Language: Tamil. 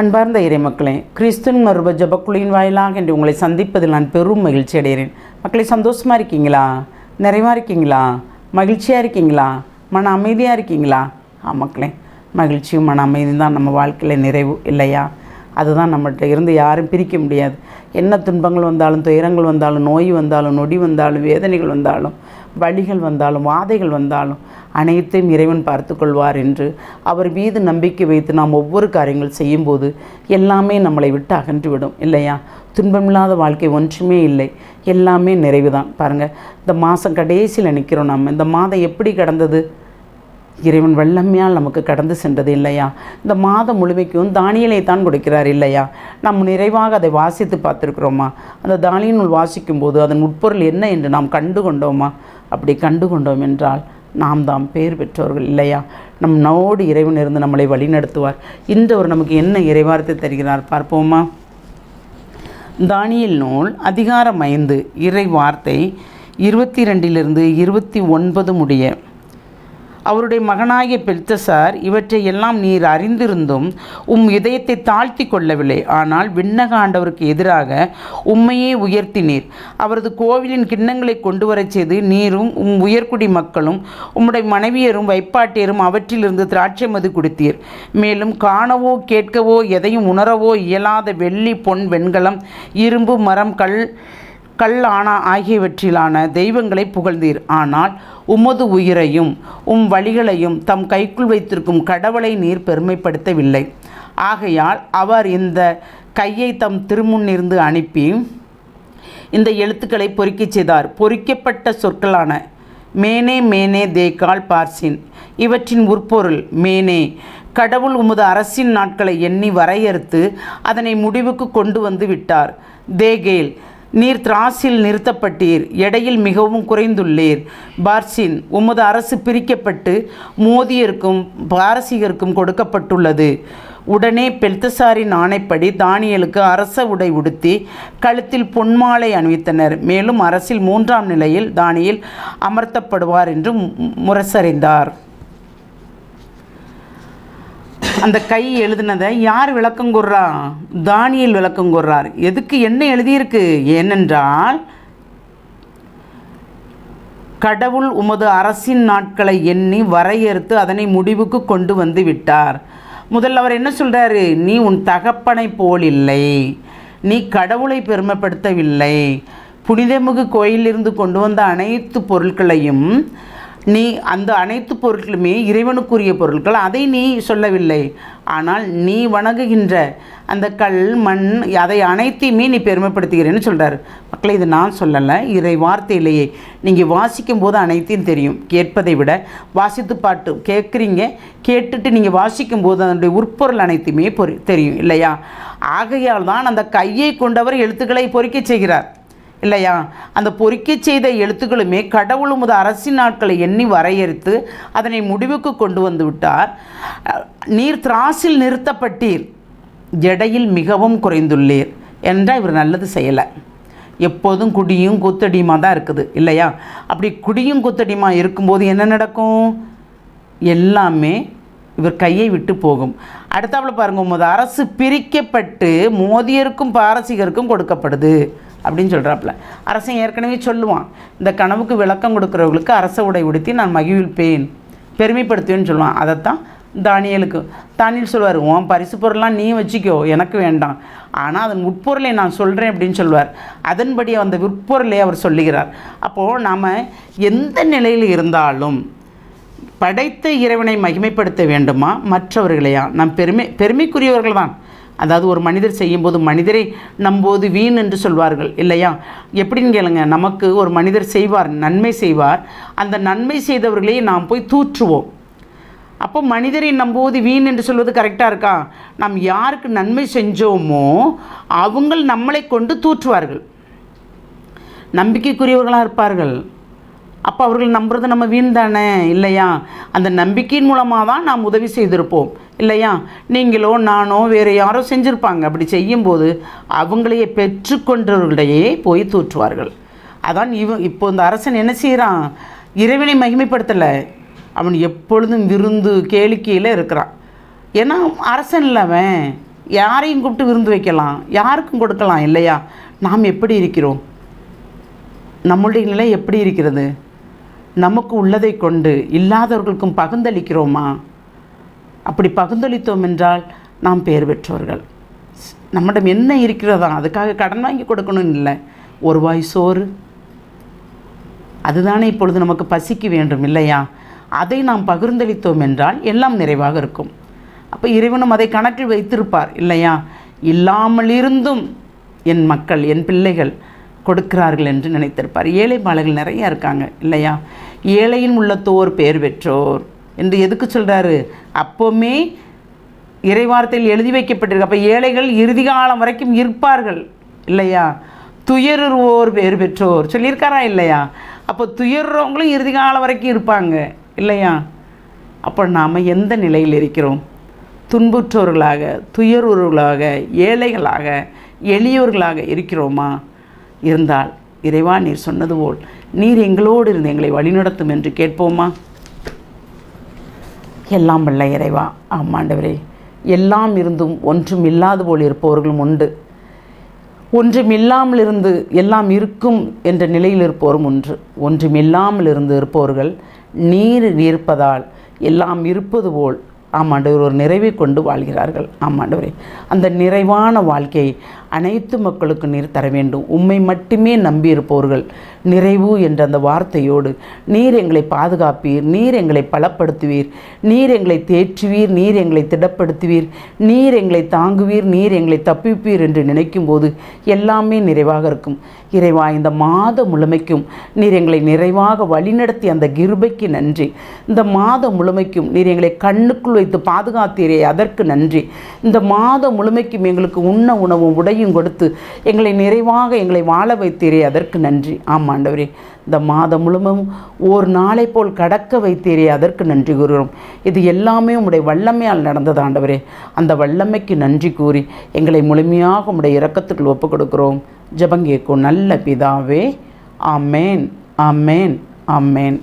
அன்பார்ந்த இறை மக்களே கிறிஸ்துவின் மறுப ஜபக்குழியின் வாயிலாக என்று உங்களை சந்திப்பதில் நான் பெரும் மகிழ்ச்சி அடைகிறேன். மக்களே சந்தோஷமாக இருக்கீங்களா? நிறைவாக இருக்கீங்களா? மகிழ்ச்சியாக இருக்கீங்களா? மன அமைதியாக இருக்கீங்களா? ஆ மக்களே மகிழ்ச்சியும் மன அமைதியும் தான் நம்ம வாழ்க்கையில் நிறைவு இல்லையா? அதுதான் நம்மகிட்ட இருந்து யாரும் பிரிக்க முடியாது. என்ன துன்பங்கள் வந்தாலும் துயரங்கள் வந்தாலும் நோய் வந்தாலும் நொடி வந்தாலும் வேதனைகள் வந்தாலும் வழிகள் வந்தாலும் வாதைகள் வந்தாலும் அனைத்தையும் இறைவன் பார்த்து கொள்வார் என்று அவர் மீது நம்பிக்கை வைத்து நாம் ஒவ்வொரு காரியங்கள் செய்யும்போது எல்லாமே நம்மளை விட்டு அகன்றுவிடும் இல்லையா? துன்பமில்லாத வாழ்க்கை ஒன்றுமே இல்லை. எல்லாமே நிறைவு தான் பாருங்கள் இந்த மாதம் கடைசியில் நிற்கிறோம் நம்ம இந்த மாதம் எப்படி கடந்தது? இறைவன் வல்லமையால் நமக்கு கடந்து சென்றது இல்லையா? இந்த மாதம் முழுமைக்கும் தானியலை தான் கொடுக்கிறார் இல்லையா? நாம் நிறைவாக அதை வாசித்து பார்த்துருக்குறோமா? அந்த தானிய நூல் வாசிக்கும் போது அதன் உட்பொருள் என்ன என்று நாம் கண்டு கொண்டோமா அப்படி கண்டு கொண்டோம் என்றால் நாம் தாம் பேர் பெற்றோர்கள் இல்லையா? நம் நோடு இறைவன் இருந்து நம்மளை வழிநடத்துவார். இன்று ஒரு நமக்கு என்ன இறைவார்த்தை தருகிறார் பார்ப்போமா? தானியல் நூல் அதிகாரம் ஐந்து இறை வார்த்தை இருபத்தி ரெண்டிலிருந்து இருபத்தி ஒன்பது முடிய அவருடைய மகனாகிய பெல்தசார் இவற்றை எல்லாம் நீர் அறிந்திருந்தும் உம் இதயத்தை தாழ்த்தி கொள்ளவில்லை. ஆனால் விண்ணக ஆண்டவருக்கு எதிராக உம்மையே உயர்த்தினீர். அவரது கோவிலின் கிண்ணங்களை கொண்டு வரச் செய்து நீரும் உம் உயர்குடி மக்களும் உம்முடைய மனைவியரும் வைப்பாட்டியரும் அவற்றிலிருந்து திராட்சை மது குடித்தீர். மேலும் காணவோ கேட்கவோ எதையும் உணரவோ இயலாத வெள்ளி பொன் வெண்கலம் இரும்பு மரம் கல் கல் ஆனா ஆகியவற்றிலான தெய்வங்களை புகழ்ந்தீர். ஆனால் உமது உயிரையும் உம் வழிகளையும் தம் கைக்குள் வைத்திருக்கும் கடவுளை நீர் பெருமைப்படுத்தவில்லை. ஆகையால் அவர் இந்த கையை தம் திருமுன்னிருந்து அனுப்பி இந்த எழுத்துக்களை பொறிக்கச் செய்தார். பொறிக்கப்பட்ட சொற்களான மேனே மேனே தேக்கால் பார்சின். இவற்றின் உட்பொருள் மேனே. கடவுள் உமது அரசின் நாட்களை எண்ணி வரையறுத்து அதனை முடிவுக்கு கொண்டு வந்து விட்டார். தேகேல் நீர் திராசில் நிறுத்தப்பட்டீர் எடையில் மிகவும் குறைந்துள்ளீர். பார்சின் உமது அரசு பிரிக்கப்பட்டு மோதியருக்கும் பாரசீகருக்கும் கொடுக்கப்பட்டுள்ளது. உடனே பெல்தசாரின் ஆணைப்படி தானியலுக்கு அரச உடை உடுத்தி கழுத்தில் பொன்மாலை அணிவித்தனர். மேலும் அரசில் மூன்றாம் நிலையில் தானியில் அமர்த்தப்படுவார் என்று முரசறிந்தார். அந்த கை எழுதினதை யார் விளக்கம் கூறுறா? தானியல் விளக்கம் கூறுறார். எதுக்கு என்ன எழுதியிருக்கு? ஏனென்றால் கடவுள் உமது அரசின் நாட்களை எண்ணி வரையறுத்து அதனை முடிவுக்கு கொண்டு வந்து விட்டார். முதல்ல அவர் என்ன சொல்கிறாரு நீ உன் தகப்பனை போல் இல்லை. நீ கடவுளை பெருமைப்படுத்தவில்லை. புனிதமிகு கோயிலிருந்து கொண்டு வந்த அனைத்து பொருட்களையும் நீ அந்த அனைத்து பொருட்களுமே இறைவனுக்குரிய பொருட்கள் அதை நீ சொல்லவில்லை. ஆனால் நீ வணங்குகின்ற அந்த கல் மண் அதை அனைத்தையுமே நீ பெருமைப்படுத்துகிறேன்னு சொல்கிறார் மக்களை இது நான் சொல்லலை இதை வார்த்தையிலேயே. நீங்கள் வாசிக்கும் போது அனைத்தையும் தெரியும். கேட்பதை விட வாசித்து பாட்டு கேட்குறீங்க கேட்டுட்டு நீங்கள் வாசிக்கும் போது அதனுடைய உட்பொருள் அனைத்துமே பொறி தெரியும் இல்லையா? ஆகையால் தான் அந்த கையை கொண்டவர் எழுத்துக்களை பொறிக்க செய்கிறார். இல்லையா? அந்த பொறிக்கச் செய்த எழுத்துக்களுமே கடவுள் முத அரசின் நாட்களை எண்ணி வரையறுத்து அதனை முடிவுக்கு கொண்டு வந்து விட்டார். நீர் திராசில் நிறுத்தப்பட்டீர் ஜடையில் மிகவும் குறைந்துள்ளீர் என்றால் இவர் நல்லது செய்யலை. எப்போதும் குடியும் கூத்தடியுமா தான் இருக்குது இல்லையா? அப்படி குடியும் கூத்தடியுமா இருக்கும்போது என்ன நடக்கும்? எல்லாமே இவர் கையை விட்டு போகும். அடுத்தாப்புல பாருங்க உமது அரசு பிரிக்கப்பட்டு மோதியருக்கும் பாரசீகருக்கும் கொடுக்கப்படுது. அப்படின்னு சொல்கிறாப்புல அரசன் ஏற்கனவே சொல்லுவான் இந்த கனவுக்கு விளக்கம் கொடுக்குறவங்களுக்கு அரச உடை உடுத்தி நான் மகிழ்விப்பேன் பெருமைப்படுத்துவேன்னு சொல்லுவான். அதைத்தான் தானியலுக்கு. தானியல் சொல்வார் உன் பரிசு பொருள்லாம் நீ வச்சுக்கோ எனக்கு வேண்டாம். ஆனால் அதன் உட்பொருளை நான் சொல்கிறேன் அப்படின்னு சொல்வார் அதன்படி அந்த உட்பொருளை அவர் சொல்லுகிறார். அப்போது நாம் எந்த நிலையில் இருந்தாலும் படைத்த இறைவனை மகிமைப்படுத்த வேண்டுமா? மற்றவர்களையா? நம் பெருமை பெருமைக்குரியவர்கள் தான் அதாவது ஒரு மனிதர் செய்யும்போது மனிதரை நம்போது வீண் என்று சொல்வார்கள் இல்லையா? எப்படின்னு கேளுங்க நமக்கு ஒரு மனிதர் செய்வார் நன்மை செய்வார். அந்த நன்மை செய்தவர்களே நாம் போய் தூற்றுவோம். அப்போ மனிதரை நம்புவது வீண் என்று சொல்வது கரெக்டாக இருக்கா? நாம் யாருக்கு நன்மை செஞ்சோமோ அவங்கள் நம்மளை கொண்டு தூற்றுவார்கள். நம்பிக்கைக்குரியவர்களாக இருப்பார்கள். அப்போ அவர்கள் நம்புறது நம்ம வீண் தானே இல்லையா? அந்த நம்பிக்கையின் மூலமாக தான் நாம் உதவி செய்திருப்போம். இல்லையா? நீங்களோ நானோ வேறு யாரோ செஞ்சுருப்பாங்க. அப்படி செய்யும்போது அவங்களையே பெற்றுக்கொண்டவர்களிடையே போய் தூற்றுவார்கள். அதான் இவன் இப்போ இந்த அரசன் என்ன செய்கிறான் இறைவனை மகிமைப்படுத்தலை. அவன் எப்பொழுதும் விருந்து கேளிக்கையில் இருக்கிறான். ஏன்னா அரசன் இல்லை அவன். யாரையும் கூப்பிட்டு விருந்து வைக்கலாம். யாருக்கும் கொடுக்கலாம் இல்லையா? நாம் எப்படி இருக்கிறோம்? நம்முடைய நிலை எப்படி இருக்கிறது? நமக்கு உள்ளதை கொண்டு இல்லாதவர்களுக்கும் பகிர்ந்தளிக்கிறோமா? அப்படி பகுந்தளித்தோம் என்றால் நாம் பெயர் பெற்றவர்கள் நம்மிடம் என்ன இருக்கிறதா அதுக்காக கடன் வாங்கி கொடுக்கணும்னு இல்லை. ஒரு வாய் சோறு. அதுதானே இப்பொழுது நமக்கு பசிக்க வேண்டும் இல்லையா? அதை நாம் பகிர்ந்தளித்தோம் என்றால் எல்லாம் நிறைவாக இருக்கும். அப்போ இறைவனும் அதை கணக்கில் வைத்திருப்பார் இல்லையா? இல்லாமல் இருந்தும் என் மக்கள் என் பிள்ளைகள் கொடுக்கிறார்கள் என்று நினைத்திருப்பார். ஏழை மாலைகள் நிறையா இருக்காங்க இல்லையா? ஏழையின் உள்ளத்தோர் பேர் பெற்றோர். என்று எதுக்கு சொல்கிறாரு அப்போவுமே இறைவார்த்தையில் எழுதி வைக்கப்பட்டிருக்கு. அப்போ ஏழைகள் இறுதி காலம் வரைக்கும் இருப்பார்கள் இல்லையா? துயருவோர் வேறு பெற்றோர். சொல்லியிருக்காரா இல்லையா? அப்போ துயர்றவங்களும் இறுதி காலம் வரைக்கும் இருப்பாங்க இல்லையா? அப்போ நாம் எந்த நிலையில் இருக்கிறோம்? துன்புற்றோர்களாக துயர்வர்களாக ஏழைகளாக எளியோர்களாக இருக்கிறோமா? இருந்தால் இறைவா நீர் சொன்னது போல் நீர் எங்களோடு இருந்து எங்களை வழிநடத்தும் என்று கேட்போமா? எல்லாம் வல்ல இறைவா. ஆமாண்டவரே எல்லாம் இருந்தும் ஒன்றும் இல்லாது போல் இருப்பவர்களும் உண்டு. ஒன்றும் இல்லாமல் இருந்து எல்லாம் இருக்கும் என்ற நிலையில் இருப்போரும் ஒன்று ஒன்றும் இல்லாமல் இருந்து இருப்பவர்கள் நீர் இருப்பதால் எல்லாம் இருப்பது போல் ஆமாண்டவர் ஒரு நிறைவை கொண்டு வாழ்கிறார்கள். ஆமாண்டவரே அந்த நிறைவான வாழ்க்கையை அனைத்து மக்களுக்கும் நீர் தர வேண்டும். உம்மை மட்டுமே நம்பியிருப்பவர்கள். நிறைவு என்ற அந்த வார்த்தையோடு நீர் எங்களை பாதுகாப்பீர். நீர் எங்களை பலப்படுத்துவீர். நீர் எங்களை தேற்றுவீர். நீர் எங்களை திடப்படுத்துவீர். நீர் எங்களை தாங்குவீர். நீர் எங்களை தப்பிப்பீர் என்று நினைக்கும் போது எல்லாமே நிறைவாக இருக்கும். இறைவா இந்த மாத முழுமைக்கும் நீர் எங்களை நிறைவாக வழிநடத்தி அந்த கிருபைக்கு நன்றி. இந்த மாத முழுமைக்கும் நீர் எங்களை கண்ணுக்குள் வைத்து பாதுகாத்தீரே. அதற்கு நன்றி. இந்த மாத முழுமைக்கும் எங்களுக்கு உண்ண உணவும் உடையும் கொடுத்து எங்களை நிறைவாக எங்களை வாழ வைத்தீரே அதற்கு நன்றி. ஆமாம் ஆண்டவரே. இந்த மாதம் முழுவதும் ஒரு நாளை போல் கடக்க வைத்தீரே அதற்கு நன்றி கூறுகிறோம். இது எல்லாமே உம்முடைய வல்லமையால் நடந்தது ஆண்டவரே. அந்த வல்லமைக்கு நன்றி கூறி எங்களை முழுமையாக உம்முடைய இறக்கத்துக்குள் ஒப்புக் கொடுக்கிறோம் ஜபங்கேக்கும் நல்ல பிதாவே. ஆமேன். ஆமேன். ஆமேன்.